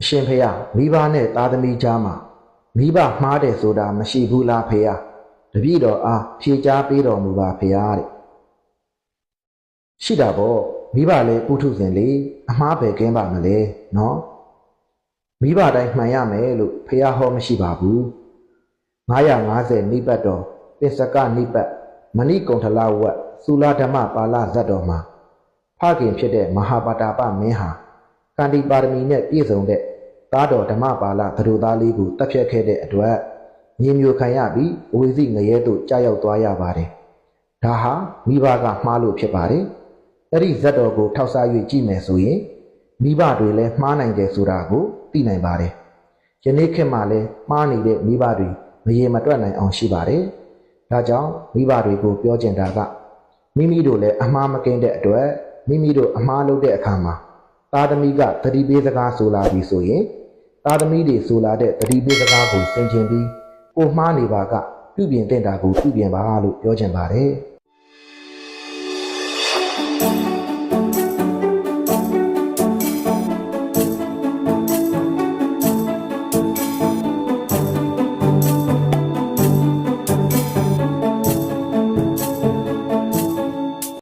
အရှင်ဖေယမိဘနဲ့သားသမီးကြားမှာမိဘမှားတယ်ဆိုတာမရှိဘူးလားဖေယတပည့်တော်အားဖြေချားပေးတော်မူပါဖေယတဲ့ရှိတာပေါ့မိဘလည်းပုထုဇဉ်လေအမှားပဲကင်းပါမလဲနော်မိဘတိုင်းမှန်ရမယ်လို့ဖေယဟောမရှိပါဘူး950နိပတ်တော်ပစ္စကနိပတ်မဏိကုံထလဝတ်သုလာဓမ္မပါဠဇတ်တော်မှာဖခင်ဖြစ်တဲ့မဟာပါတာပမင်းဟာ ကန္တိပါရမီနဲ့ပြည့်စုံတဲ့သားတော်ဓမ္မပါဠသတို့သားလေးကိုတပ်ဖြတ်ခဲ့တဲ့အတွက်မြေမျိုးခံရပြီးအဝိဇ္ဇငရဲသို့ကြာရောက်သွားရပါတယ်။ဒါဟာမိဘကမှားလို့ဖြစ်ပါတယ်။အဲ့ဒီဇတ်တော်ကိုထောက်စား၍ကြည့်မယ်ဆိုရင်မိဘတွေလည်းမှားနိုင်တယ်ဆိုတာကိုသိနိုင်ပါတယ်။ယနေ့ခေတ်မှာလည်းမှားနေတဲ့မိဘတွေမရေမတွက်နိုင်အောင်ရှိပါတယ်။ဒါကြောင့်မိဘတွေကိုပြောချင်တာကမိမိတို့လည်းအမှားမကင်းတဲ့အတွက်မိမိတို့အမှားလုပ်တဲ့အခါမှာ သားသမီးကတတိပေးစကားဆိုလာပြီဆိုရင်သားသမီးတွေဆိုလာတဲ့တတိပေးစကားကိုဆင်ခြင်ပြီးကိုမှားနေပါကပြုပြင်တဲ့တာကိုပြုပြင်ပါလို့ပြောချင်ပါတယ်။